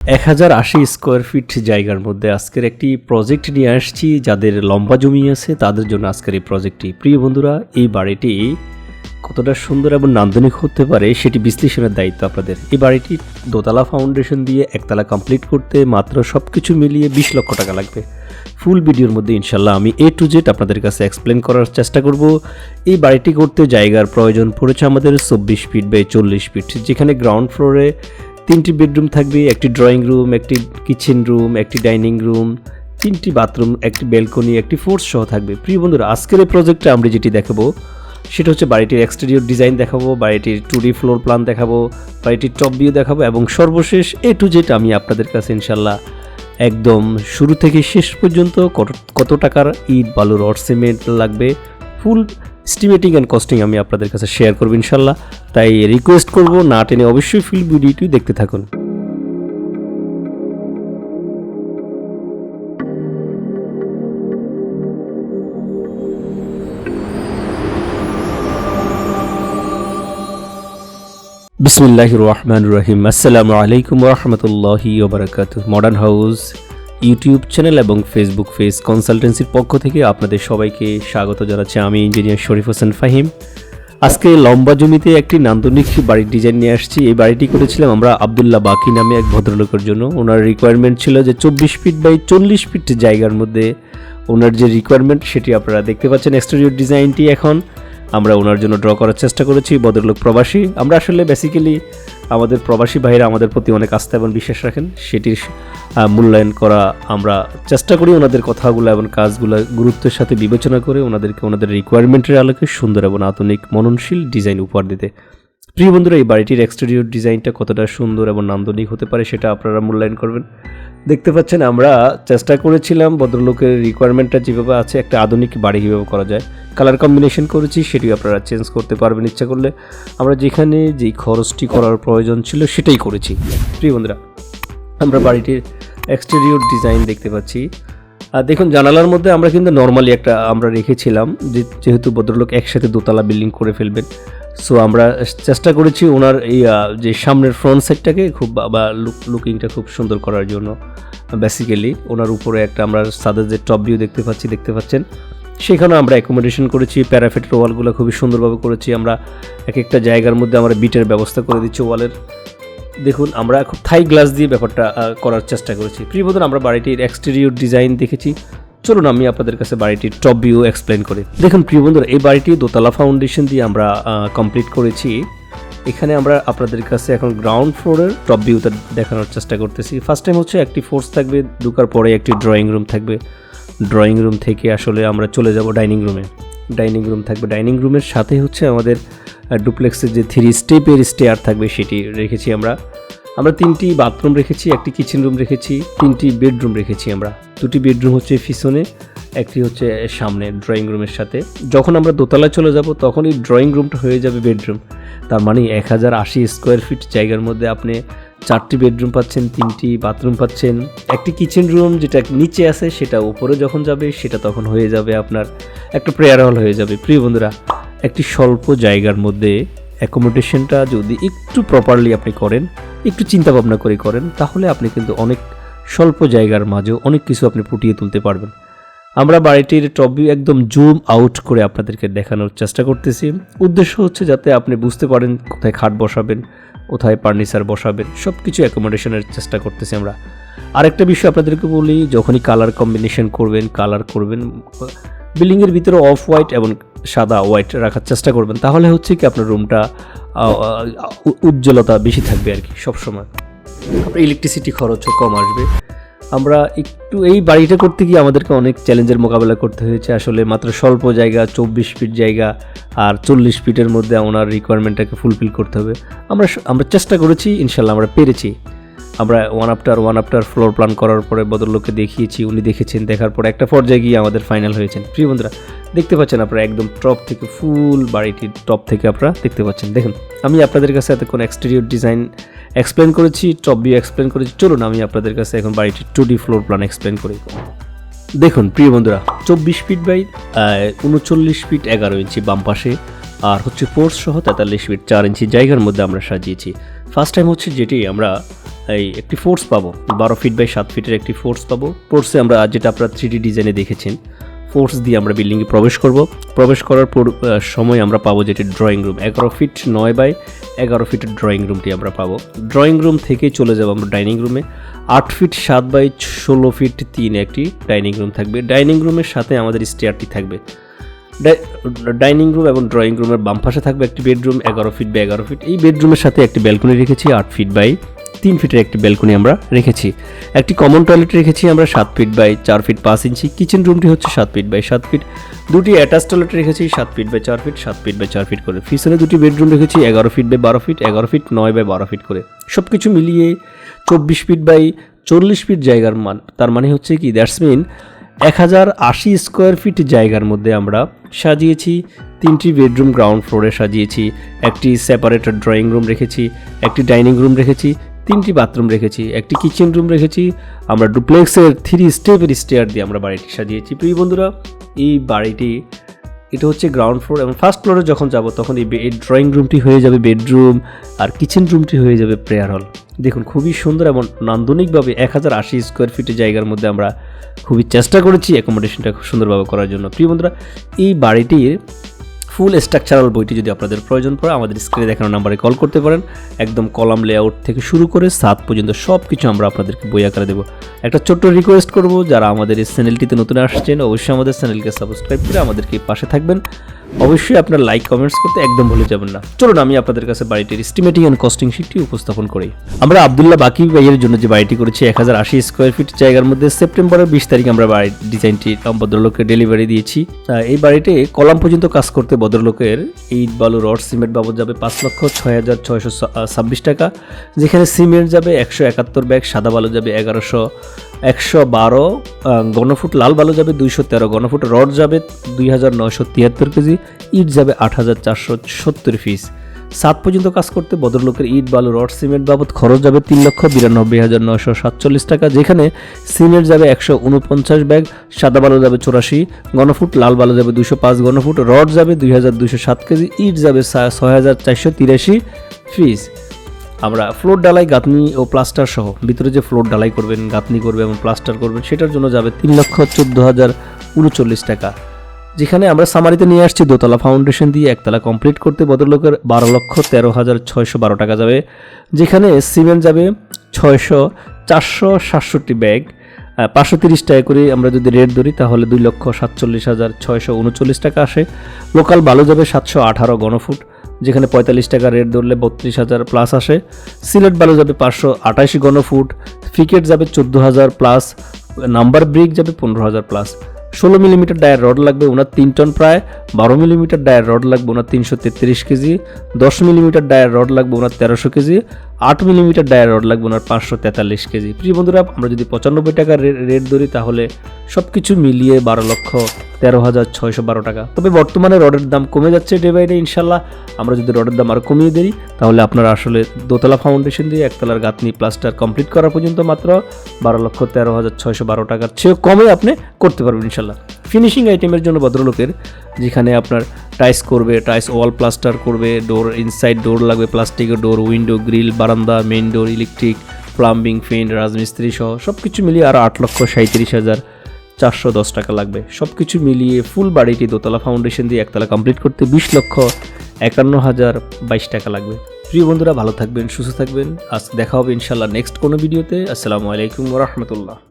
এক হাজার আশি স্কোয়ার ফিট জায়গার মধ্যে আজকের একটি প্রজেক্ট নিয়ে আসছি, যাদের লম্বা জমি আছে, তাদের জন্য আজকের এই প্রজেক্টটি। প্রিয় বন্ধুরা, এই বাড়িটি কতটা সুন্দর এবং নান্দনিক হতে পারে সেটি বিশ্লেষণের দায়িত্ব আপনাদের। এই বাড়িটি দোতলা ফাউন্ডেশন দিয়ে একতলা কমপ্লিট করতে মাত্র সব কিছু মিলিয়ে বিশ লক্ষ টাকা লাগবে। ফুল ভিডিওর মধ্যে ইনশাল্লাহ আমি এ টু জেড আপনাদের কাছে এক্সপ্লেন করার চেষ্টা করব। এই বাড়িটি করতে জায়গার প্রয়োজন পড়েছে আমাদের চব্বিশ ফিট বাই চল্লিশ ফিট যেখানে গ্রাউন্ড ফ্লোরে তিনটি বেডরুম থাকবে, একটি ড্রয়িং রুম, একটি কিচেন রুম, একটি ডাইনিং রুম, তিনটি বাথরুম, একটি ব্যালকনি, একটি ফোর্স সহ থাকবে। প্রিয় বন্ধুরা, আজকের এই প্রজেক্টে আমরা যেটি দেখাবো, সেটা হচ্ছে বাড়িটির এক্সটেরিয়র ডিজাইন দেখাবো, বাড়িটির টু ডি ফ্লোর প্ল্যান দেখাবো, বাড়িটির টপ ভিউ দেখাবো এবং সর্বশেষ এ টু জেড আমি আপনাদের কাছে ইনশাল্লাহ একদম শুরু থেকে শেষ পর্যন্ত কত কত টাকার ইট বালু রড সিমেন্ট লাগবে, ফুল স্টিমেটিং অ্যান্ড কস্টিং আমি আপনাদের কাছে শেয়ার করব ইনশাল্লাহ। তাই রিকোয়েস্ট করব, না টেনে অবশ্যই ফিল ভিডিওটি দেখতে থাকুন। বিসমিল্লাহ রহমান রহিম। আসসালামু আলাইকুম রহমতুল্লাহি ওবরাকাত মডার্ন হাউস ইউটিউব চ্যানেল এবং ফেসবুক ফেস কনসালটেন্সির পক্ষ থেকে আপনাদের সবাইকে স্বাগত জানাচ্ছি আমি ইঞ্জিনিয়ার শরীফ হোসেন ফাহিম। আজকে লম্বা জমিতে একটি নান্দনিক বাড়ির ডিজাইন নিয়ে আসছি। এই বাড়িটি করেছিলাম আমরা আবদুল্লাহ বাকি নামে এক ভদ্রলোকের জন্য। ওনার রিকোয়ারমেন্ট ছিল যে চব্বিশ ফিট বাই চল্লিশ ফিট জায়গার মধ্যে ওনার যে রিকোয়ারমেন্ট সেটি আপনারা দেখতে পাচ্ছেন। এক্সটেরিয়র ডিজাইনটি এখন আমরা ওনার জন্য ড্র করার চেষ্টা করেছি, ভদ্রলোক প্রবাসী। আমরা আসলে বেসিক্যালি আমাদের প্রবাসী ভাইরা আমাদের প্রতি অনেক আস্থা এবং বিশ্বাস রাখেন। সেটির মূল্যায়ন করা আমরা চেষ্টা করি ওনাদের কথাগুলো এবং কাজগুলো গুরুত্বের সাথে বিবেচনা করে ওনাদেরকে ওনাদের রিকোয়ারমেন্টের আলোকে সুন্দর এবং আধুনিক মননশীল ডিজাইন উপহার দিতে। প্রিয় বন্ধুরা, এই বাড়িটির এক্সটেরিয়র ডিজাইনটা কতটা সুন্দর এবং নান্দনিক হতে পারে সেটা আপনারা মূল্যায়ন করবেন। দেখতে পাচ্ছেন, আমরা চেষ্টা করেছিলাম ভদ্রলোকের রিকোয়ারমেন্টটা যেভাবে আছে, একটা আধুনিক বাড়ি কীভাবে করা যায়। কালার কম্বিনেশন করেছি সেটি আপনারা চেঞ্জ করতে পারবেন ইচ্ছা করলে। আমরা যেখানে যেই খরচটি করার প্রয়োজন ছিল, সেটাই করেছি। প্রিয় বন্ধুরা, আমরা বাড়িটির এক্সটেরিয়র ডিজাইন দেখতে পাচ্ছি। আর দেখুন, জানালার মধ্যে আমরা কিন্তু নর্মালি একটা আমরা রেখেছিলাম যেহেতু ভদ্রলোক একসাথে দোতলা বিল্ডিং করে ফেলবেন। সো আমরা চেষ্টা করেছি ওনার এই যে সামনের ফ্রন্ট সাইডটাকে খুব বা- লুক লুকিংটা খুব সুন্দর করার জন্য। বেসিক্যালি ওনার উপরে একটা আমরা সাদের যে টপ ভিউ দেখতে পাচ্ছি, দেখতে পাচ্ছেন? সেখানেও আমরা অ্যাকোমোডেশন করেছি প্যারাফিটের ওয়ালগুলো খুবই সুন্দরভাবে করেছি। আমরা এক একটা জায়গার মধ্যে আমরা বিটের ব্যবস্থা করে দিচ্ছি ওয়ালের। দেখুন, আমরা খুব থাই গ্লাস দিয়ে ব্যাপারটা করার চেষ্টা করেছি। প্রিয় আমরা বাড়িটির এক্সটেরিয়র ডিজাইন দেখেছি। চলুন আমি আপনাদের কাছে বাড়িটির টপ ভিউ এক্সপ্লেন করি। দেখুন, প্রিয় বন্ধুরা, এই বাড়িটি দোতলা ফাউন্ডেশন দিয়ে আমরা কমপ্লিট করেছি। এখানে আমরা আপনাদের কাছে এখন গ্রাউন্ড ফ্লোরের টপ ভিউটা দেখানোর চেষ্টা করতেছি। ফার্স্ট টাইম হচ্ছে একটি ফোর্স থাকবে, ঢুকার পরে একটি ড্রয়িং রুম থাকবে। ড্রয়িং রুম থেকে আসলে আমরা চলে যাব ডাইনিং রুমে ডাইনিং রুম থাকবে। ডাইনিং রুমের সাথে হচ্ছে আমাদের ডুপ্লেক্সের যে থ্রি স্টেপের স্টেয়ার থাকবে, সেটি রেখেছি আমরা। আমরা তিনটি বাথরুম রেখেছি, একটি কিচেন রুম রেখেছি, তিনটি বেডরুম রেখেছি আমরা। দুটি বেডরুম হচ্ছে পিছনে, একটি হচ্ছে সামনে ড্রয়িং রুমের সাথে। যখন আমরা দোতলায় চলে যাব, তখনই ড্রয়িং রুমটা হয়ে যাবে বেডরুম তার মানে এক হাজার আশি স্কোয়ার ফিট জায়গার মধ্যে আপনি চারটি বেডরুম পাচ্ছেন, তিনটি বাথরুম পাচ্ছেন। একটি কিচেন রুম যেটা নিচে আছে, সেটা উপরে যখন যাবে, সেটা তখন হয়ে যাবে আপনার, একটা প্রেয়ার হল হয়ে যাবে। প্রিয় বন্ধুরা, একটি স্বল্প জায়গার মধ্যে অ্যাকোমোডেশনটা যদি একটু প্রপারলি আপনি করেন, একটু চিন্তা ভাবনা করে করেন, তাহলে আপনি কিন্তু অনেক স্বল্প জায়গার মাঝেও অনেক কিছু আপনি ফুটিয়ে তুলতে পারবেন। আমরা বাড়িটির টপ ভিউ একদম জুম আউট করে আপনাদেরকে দেখানোর চেষ্টা করতেছি। উদ্দেশ্য হচ্ছে যাতে আপনি বুঝতে পারেন কোথায় খাট বসাবেন, কোথায় ফার্নিচার বসাবেন সব কিছু অ্যাকোমোডেশনের চেষ্টা করতেছি আমরা। আরেকটা বিষয় আপনাদেরকে বলি, যখনই কালার কম্বিনেশন করবেন কালার করবেন, বিল্ডিংয়ের ভিতরে অফ হোয়াইট এবং সাদা হোয়াইট রাখার চেষ্টা করবেন। তাহলে হচ্ছে কি আপনার রুমটা উজ্জ্বলতা বেশি থাকবে আর কি সবসময়। আপনার ইলেকট্রিসিটি খরচও কম আসবে। আমরা একটু এই বাড়িটা করতে গিয়ে আমাদেরকে অনেক চ্যালেঞ্জের মোকাবেলা করতে হয়েছে। আসলে মাত্র স্বল্প জায়গা চব্বিশ ফিট জায়গা আর চল্লিশ ফিটের মধ্যে ওনার রিকোয়ারমেন্টটাকে ফুলফিল করতে হবে। আমরা আমরা চেষ্টা করেছি ইনশাল্লাহ আমরা পেরেছি। আমরা one after one after floor plan করার পরে বদরলোককে দেখিয়েছি, উনি দেখেছেন, দেখার পরে একটা পর্যায়ে গিয়ে আমাদের ফাইনাল হয়েছেন। প্রিয় বন্ধুরা, দেখতে পাচ্ছেন আপনারা একদম টপ থেকে ফুল বাড়িটির টপ থেকে আপনারা দেখতে পাচ্ছেন। দেখুন, আমি আপনাদের কাছে এতক্ষণ এক্সটেরিয়র ডিজাইন এক্সপ্লেন করেছি টপ ভিউ এক্সপ্লেন করেছি। চলুন, আমি আপনাদের কাছে এখন বাড়িটির two D floor plan explain করি। দেখুন, প্রিয় বন্ধুরা, চব্বিশ ফিট বাই উনচল্লিশ ফিট এগারো ইঞ্চি বাম পাশে, আর হচ্ছে ফোর্স সহ তেতাল্লিশ ফিট চার ইঞ্চি জায়গার মধ্যে আমরা সাজিয়েছি। ফার্স্ট টাইম হচ্ছে যেটি আমরা এই একটি ফোর্স পাবো। বারো ফিট বাই সাত ফিটের একটি ফোর্স পাবো। ফোর্সে আমরা যেটা আপনারা থ্রি ডিজাইনে দেখেছেন ফোর্স দিয়ে আমরা বিল্ডিংয়ে প্রবেশ করব। প্রবেশ করার পর সময় আমরা পাবো যেটি ড্রয়িং রুম এগারো ফিট নয় বাই এগারো ফিটের ড্রয়িং রুমটি আমরা পাবো। ড্রয়িং রুম থেকে চলে যাব আমরা ডাইনিং রুমে আট ফিট সাত বাই ষোলো ফিট তিন একটি ডাইনিং রুম থাকবে। ডাইনিং রুমের সাথে আমাদের স্টেয়ারটি থাকবে। ডাই- ডাইনিং রুম এবং ড্রয়িং রুমের বাম পাশে থাকবে একটি বেডরুম এগারো ফিট বাই এগারো ফিট এই বেডরুমের সাথে একটি ব্যালকনি রেখেছি, আট ফিট বাই তিন ফিটের একটি ব্যালকনি আমরা রেখেছি। একটি কমন টয়লেট রেখেছি আমরা সাত ফিট বাই চার ফিট পাঁচ ইঞ্চি। কিচেন রুমটি হচ্ছে সাত ফিট বাই সাত ফিট। দুটি অ্যাটাচ টয়লেট রেখেছি সাত ফিট বাই চার ফিট, সাত ফিট বাই চার ফিট করে। পিছনে দুটি বেডরুম রেখেছি এগারো ফিট বাই বারো ফিট, এগারো ফিট নয় বাই বারো ফিট করে। সব কিছু মিলিয়ে চব্বিশ ফিট বাই চল্লিশ ফিট জায়গার মান। তার মানে হচ্ছে কি দ্যাটস মিন এক হাজার আশি স্কোয়ার ফিট জায়গার মধ্যে আমরা সাজিয়েছি, তিনটি বেডরুম গ্রাউন্ড ফ্লোরে সাজিয়েছি, একটি সেপারেট ড্রয়িং রুম রেখেছি, একটি ডাইনিং রুম রেখেছি তিনটি বাথরুম রেখেছি, একটি কিচেন রুম রেখেছি, আমরা ডুপ্লেক্সের থ্রি স্টেপের স্টেয়ার দিয়ে আমরা বাড়িটি সাজিয়েছি। প্রিয় বন্ধুরা, এই বাড়িটি, এটা হচ্ছে গ্রাউন্ড ফ্লোর এবং ফার্স্ট ফ্লোরে যখন যাব তখন এই ড্রয়িং রুমটি হয়ে যাবে বেডরুম আর কিচেন রুমটি হয়ে যাবে প্রেয়ার হল দেখুন, খুবই সুন্দর এবং নান্দনিকভাবে এক হাজার আশি স্কোয়ার ফিটের জায়গার মধ্যে আমরা খুবই চেষ্টা করেছি অ্যাকোমোডেশনটা খুব সুন্দরভাবে করার জন্য। প্রিয় বন্ধুরা, এই বাড়িটির ফুল স্ট্রাকচারাল বইটি যদি আপনাদের প্রয়োজন পড়ে, আমাদের স্ক্রিনে দেখানো নাম্বারে কল করতে পারেন। একদম কলাম লেআউট থেকে শুরু করে সাত পর্যন্ত সব কিছু আমরা আপনাদেরকে বই আকারে দেবো। একটা ছোট্ট রিকোয়েস্ট করব, যারা আমাদের এই চ্যানেলটিতে নতুন আসছেন, অবশ্যই আমাদের চ্যানেলকে সাবস্ক্রাইব করে আমাদেরকে পাশে থাকবেন। অবশ্যই আপনার লাইক কমেন্টস করতে একদম ভুলে যাবেন না। চলুন, আমি আপনাদের কাছে বাড়িটির এস্টিমেটিং অ্যান্ড কস্টিং শিটটি উপস্থাপন করি। আমরা আবদুল্লাহ বাকি ভাইয়ের জন্য যে বাড়িটি করেছি, এক হাজার আশি স্কোয়ার ফিট জায়গার মধ্যে সেপ্টেম্বরের বিশ তারিখ আমরা বাড়ির ডিজাইনটি ভদ্রলোককে ডেলিভারি দিয়েছি। এই বাড়িতে কলাম পর্যন্ত কাজ করতে ভদ্রলোকের ইট, বালু, রড, সিমেন্ট বাবদ যাবে পাঁচ লক্ষ ছয় হাজার ছয়শো ছাব্বিশ টাকা। যেখানে সিমেন্ট যাবে একশো একাত্তর ব্যাগ, সাদা বালু যাবে এগারোশো। একশো বারো গণফুট লাল বালু যাবে দুইশো তেরো, গণফুট রড যাবে দুই হাজার নয়শো তিয়াত্তর কেজি, ইট যাবে আট হাজার চারশো সত্তর পিস। সাত পর্যন্ত কাজ করতে ভদ্রলোকের ইট, বালু, রড, সিমেন্ট বাবদ খরচ যাবে তিন লক্ষ বিরানব্বই হাজার নয়শো সাতচল্লিশ টাকা, যেখানে সিমেন্ট যাবে একশো উনপঞ্চাশ ব্যাগ, সাদা বালু যাবে চুরাশি, গণফুট লাল বালু যাবে দুশো পাঁচ, গণফুট রড যাবে দুই হাজার দুশো সাত কেজি, ইট যাবে ছয় হাজার চারশো তিরাশি পিস। আমরা ফ্লোর ডালাই গাঁথনি ও প্লাস্টার সহ, ভিতরে যে ফ্লোর ডালাই করবেন, গাঁথনি করবে এবং প্লাস্টার করবেন, সেটার জন্য যাবে তিন লক্ষ চোদ্দ হাজার উনচল্লিশ টাকা। যেখানে আমরা সামারিতে নিয়ে আসছি, দোতলা ফাউন্ডেশন দিয়ে একতলা কমপ্লিট করতে ভদ্রলোকের বারো লক্ষ তেরো হাজার ছয়শো বারো টাকা যাবে। যেখানে সিমেন্ট যাবে ছয়শো চারশো সাতষট্টি ব্যাগ। পাঁচশো তিরিশ টাকা করে আমরা যদি রেট ধরি, তাহলে দুই লক্ষ সাতচল্লিশ হাজার ছয়শো উনচল্লিশ টাকা আসে। লোকাল বালু যাবে সাতশো আঠারো ঘনফুট। যেখানে পঁয়তাল্লিশ টাকা রেট ধরলে বত্রিশ হাজার প্লাস আসে। সিলেট বালু যাবে পাঁচশো আঠাশি ঘনফুট, ফিকেট যাবে চোদ্দ হাজার প্লাস নাম্বার ব্রিক যাবে পনেরো হাজার প্লাস ষোলো মিলিমিটার ডায়ের রড লাগবে ওনার তিন টন প্রায়, বারো মিলিমিটার ডায়ের রড লাগবে ওনার তিনশো তেত্রিশ কেজি, দশ মিলিমিটার ডায়ের রড লাগবে ওনার তেরোশো কেজি আট মিলিমিটার ডায়ের রড লাগবে ওনার পাঁচশো তেতাল্লিশ কেজি। প্রিয় বন্ধুরা, আমরা যদি পঁচানব্বই টাকার রেট ধরি তাহলে সব কিছু মিলিয়ে বারো লক্ষ তেরো হাজার ছয়শো বারো টাকা। তবে বর্তমানে রডের দাম কমে যাচ্ছে ডে বাই ডে, ইনশাল্লাহ। আমরা যদি রডের দাম আরও কমিয়ে দিই, তাহলে আপনারা আসলে দোতলা ফাউন্ডেশন দিয়ে একতলার গাঁথনি প্লাস্টার কমপ্লিট করা পর্যন্ত মাত্র বারো লক্ষ তেরো হাজার ছয়শো বারো টাকার চেয়েও কমে আপনি করতে পারবেন, ইনশাল্লাহ। ফিনিশিং আইটেমের জন্য ভদ্রলোকের, যেখানে আপনার টাইস করবে টাইস ওয়াল প্লাস্টার করবে ডোর ইনসাইড ডোর লাগবে প্লাস্টিকের ডোর উইন্ডো গ্রিল বারান্দা main door electric plumbing fan রাজমিস্ত্রি সহ সব কিছু মিলিয়ে আরও আট লক্ষ সাঁত্রিশ হাজার চারশো দশ টাকা লাগবে। সব কিছু মিলিয়ে ফুল বাড়িটি দোতলা ফাউন্ডেশন দিয়ে একতলা কমপ্লিট করতে বিশ লক্ষ একান্ন হাজার বাইশ টাকা লাগবে। প্রিয় বন্ধুরা, ভালো থাকবেন, সুস্থ থাকবেন। আজ দেখা হবে ইনশাল্লাহ নেক্সট কোনো ভিডিওতে আসসালামু আলাইকুম রহমতুল্লাহ।